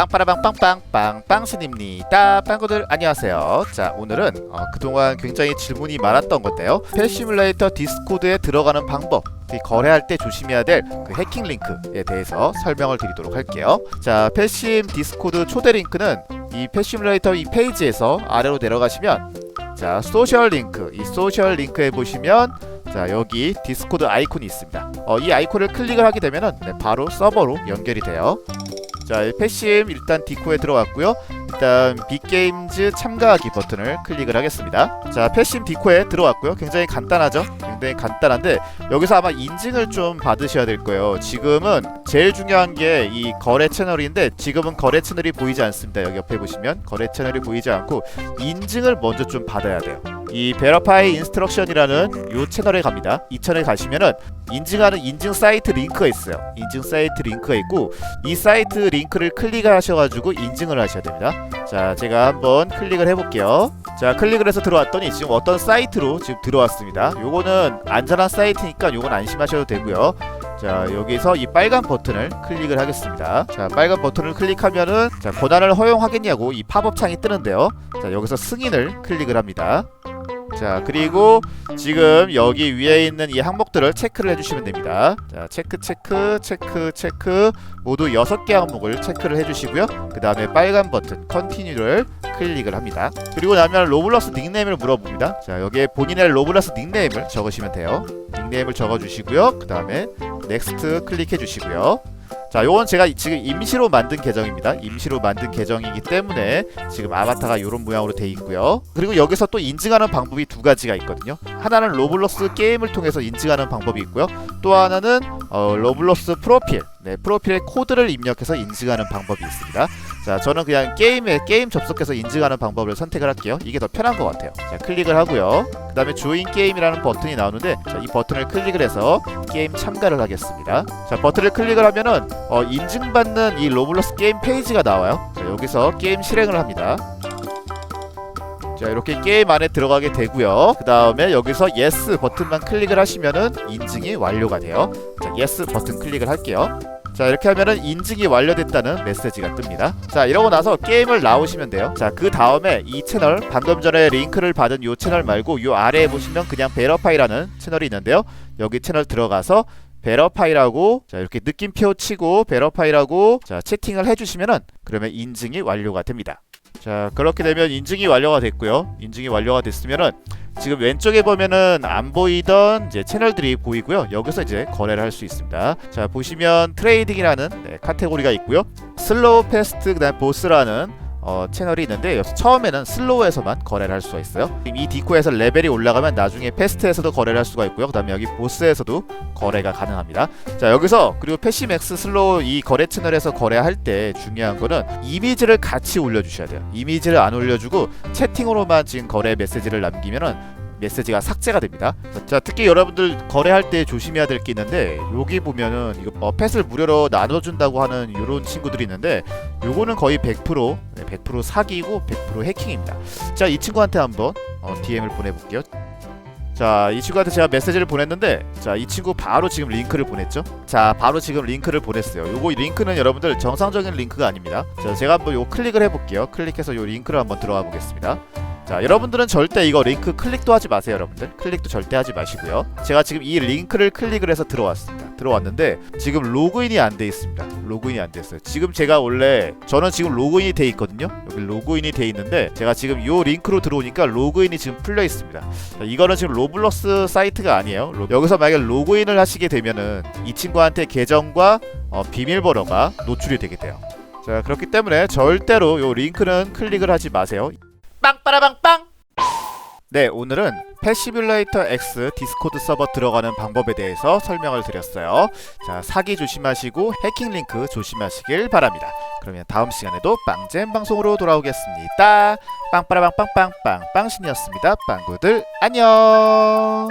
빵빠라빵 빵빵 빵빵신입니다. 빵구들 안녕하세요. 자 오늘은 어, 그동안 굉장히 질문이 많았던 건데요. 펫시뮬레이터 디스코드에 들어가는 방법 이 거래할 때 조심해야 될 그 해킹 링크에 대해서 설명을 드리도록 할게요. 자 펫심 디스코드 초대 링크는 이 펫시뮬레이터 이 페이지에서 아래로 내려가시면 자 소셜 링크 이 소셜 링크에 보시면 자 여기 디스코드 아이콘이 있습니다. 어, 이 아이콘을 클릭을 하게 되면은 네, 바로 서버로 연결이 돼요. 자, 이 패심 일단 디코에 들어갔고요. 일단 빅게임즈 참가하기 버튼을 클릭을 하겠습니다. 자, 패심 디코에 들어왔고요. 굉장히 간단하죠? 굉장히 간단한데 여기서 아마 인증을 좀 받으셔야 될 거예요. 지금은 제일 중요한 게 이 거래 채널인데 지금은 거래 채널이 보이지 않습니다. 여기 옆에 보시면 거래 채널이 보이지 않고 인증을 먼저 좀 받아야 돼요. 이 베러파이 인스트럭션이라는 요 채널에 갑니다. 이 채널에 가시면은 인증하는 인증 사이트 링크가 있어요. 인증 사이트 링크가 있고 이 사이트 링크를 클릭하셔가지고 인증을 하셔야 됩니다. 자, 제가 한번 클릭을 해볼게요. 자, 클릭을 해서 들어왔더니 지금 어떤 사이트로 지금 들어왔습니다. 요거는 안전한 사이트니까 요건 안심하셔도 되고요. 자, 여기서 이 빨간 버튼을 클릭을 하겠습니다. 자, 빨간 버튼을 클릭하면은 자, 권한을 허용하겠냐고 이 팝업 창이 뜨는데요. 자, 여기서 승인을 클릭을 합니다. 자, 그리고 지금 여기 위에 있는 이 항목들을 체크를 해주시면 됩니다. 자, 체크, 체크, 체크, 체크 모두 6개 항목을 체크를 해주시고요. 그 다음에 빨간 버튼 컨티뉴를 클릭을 합니다. 그리고 나면 로블록스 닉네임을 물어봅니다. 자, 여기에 본인의 로블록스 닉네임을 적으시면 돼요. 닉네임을 적어주시고요. 그 다음에 넥스트 클릭해 주시고요. 자, 요건 제가 지금 임시로 만든 계정입니다. 임시로 만든 계정이기 때문에 지금 아바타가 이런 모양으로 돼 있고요. 그리고 여기서 또 인증하는 방법이 두 가지가 있거든요. 하나는 로블록스 게임을 통해서 인증하는 방법이 있고요. 또 하나는 어, 로블록스 프로필, 네, 프로필에 코드를 입력해서 인증하는 방법이 있습니다. 자, 저는 그냥 게임에 게임 접속해서 인증하는 방법을 선택을 할게요. 이게 더 편한 것 같아요. 자, 클릭을 하고요. 그 다음에 조인 게임이라는 버튼이 나오는데 자, 이 버튼을 클릭을 해서 게임 참가를 하겠습니다. 자, 버튼을 클릭을 하면은 어, 인증받는 이 로블록스 게임 페이지가 나와요. 자, 여기서 게임 실행을 합니다. 자 이렇게 게임 안에 들어가게 되고요. 그 다음에 여기서 yes 버튼만 클릭을 하시면은 인증이 완료가 돼요. 자 yes 버튼 클릭을 할게요. 자 이렇게 하면은 인증이 완료됐다는 메시지가 뜹니다. 자 이러고 나서 게임을 나오시면 돼요. 자 그 다음에 이 채널 방금 전에 링크를 받은 요 채널 말고 요 아래에 보시면 그냥 베러파이라는 채널이 있는데요. 여기 채널 들어가서 베러파이라고 자 이렇게 느낌표 치고 베러파이라고 자 채팅을 해주시면은 그러면 인증이 완료가 됩니다 자 그렇게 되면 인증이 완료가 됐고요. 인증이 완료가 됐으면은 지금 왼쪽에 보면은 안 보이던 이제 채널들이 보이고요. 여기서 이제 거래를 할 수 있습니다. 자 보시면 트레이딩이라는 네, 카테고리가 있고요. 슬로우 패스트 그다음 보스라는 어, 채널이 있는데 여기서 처음에는 슬로우에서만 거래를 할 수가 있어요. 이 디코에서 레벨이 올라가면 나중에 패스트에서도 거래를 할 수가 있고요. 그다음에 여기 보스에서도 거래가 가능합니다. 자 여기서 그리고 패시맥스 슬로우 이 거래 채널에서 거래할 때 중요한 거는 이미지를 같이 올려주셔야 돼요. 이미지를 안 올려주고 채팅으로만 지금 거래 메시지를 남기면은 메시지가 삭제가 됩니다. 자, 특히 여러분들 거래할 때 조심해야 될 게 있는데 여기 보면은 이거 어, 펫을 무료로 나눠준다고 하는 이런 친구들이 있는데 요거는 거의 100% 네, 100% 사기고 100% 해킹입니다. 자, 이 친구한테 한번 어, DM을 보내볼게요. 자, 이 친구한테 제가 메시지를 보냈는데, 자, 이 친구 바로 지금 링크를 보냈죠? 자, 바로 지금 링크를 보냈어요. 요거 링크는 여러분들 정상적인 링크가 아닙니다. 자, 제가 한번 요 클릭을 해볼게요. 클릭해서 요 링크를 한번 들어가 보겠습니다. 자, 여러분들은 절대 이거 링크 클릭도 하지 마세요, 여러분들. 클릭도 절대 하지 마시고요. 제가 지금 이 링크를 클릭을 해서 들어왔습니다. 들어왔는데 지금 로그인이 안 돼 있습니다. 로그인이 안 됐어요. 지금 제가 원래 저는 지금 로그인이 돼 있거든요. 여기 로그인이 돼 있는데 제가 지금 요 링크로 들어오니까 로그인이 지금 풀려 있습니다. 자, 이거는 지금 로블록스 사이트가 아니에요. 로- 여기서 만약에 로그인을 하시게 되면은 이 친구한테 계정과 어, 비밀번호가 노출이 되게 돼요. 자, 그렇기 때문에 절대로 요 링크는 클릭을 하지 마세요. 빵빠라빵빵. 네, 오늘은 패시뮬레이터 X 디스코드 서버 들어가는 방법에 대해서 설명을 드렸어요. 자, 사기 조심하시고 해킹 링크 조심하시길 바랍니다. 그러면 다음 시간에도 빵잼 방송으로 돌아오겠습니다. 빵빠라빵빵빵빵 빵신이었습니다. 빵구들 안녕.